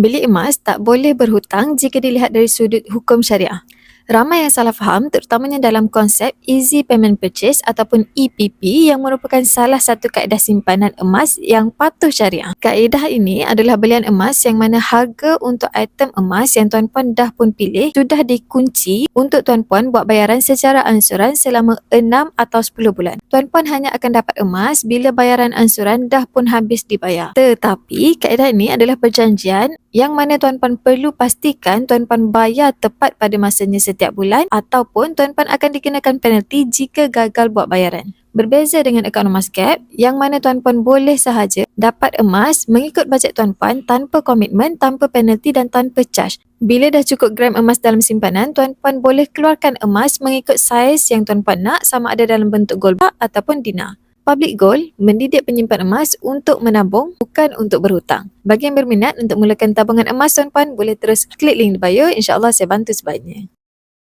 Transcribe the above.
Beli emas tak boleh berhutang jika dilihat dari sudut hukum syariah. Ramai yang salah faham terutamanya dalam konsep Easy Payment Purchase ataupun EPP yang merupakan salah satu kaedah simpanan emas yang patuh syariah. Kaedah ini adalah belian emas yang mana harga untuk item emas yang tuan-puan dah pun pilih sudah dikunci untuk tuan-puan buat bayaran secara ansuran selama 6 atau 10 bulan. Tuan-puan hanya akan dapat emas bila bayaran ansuran dah pun habis dibayar. Tetapi kaedah ini adalah perjanjian yang mana tuan-puan perlu pastikan tuan-puan bayar tepat pada masanya setiap bulan ataupun tuan-puan akan dikenakan penalti jika gagal buat bayaran. Berbeza dengan akaun emas gap yang mana tuan-puan boleh sahaja dapat emas mengikut bajet tuan-puan tanpa komitmen, tanpa penalti dan tanpa charge. Bila dah cukup gram emas dalam simpanan, tuan-puan boleh keluarkan emas mengikut saiz yang tuan-puan nak sama ada dalam bentuk gold bar ataupun dinar. Public Gold mendidik penyimpan emas untuk menabung bukan untuk berhutang. Bagi yang berminat untuk mulakan tabungan emas tuan-puan boleh terus klik link di bio insya-Allah saya bantu sebaiknya.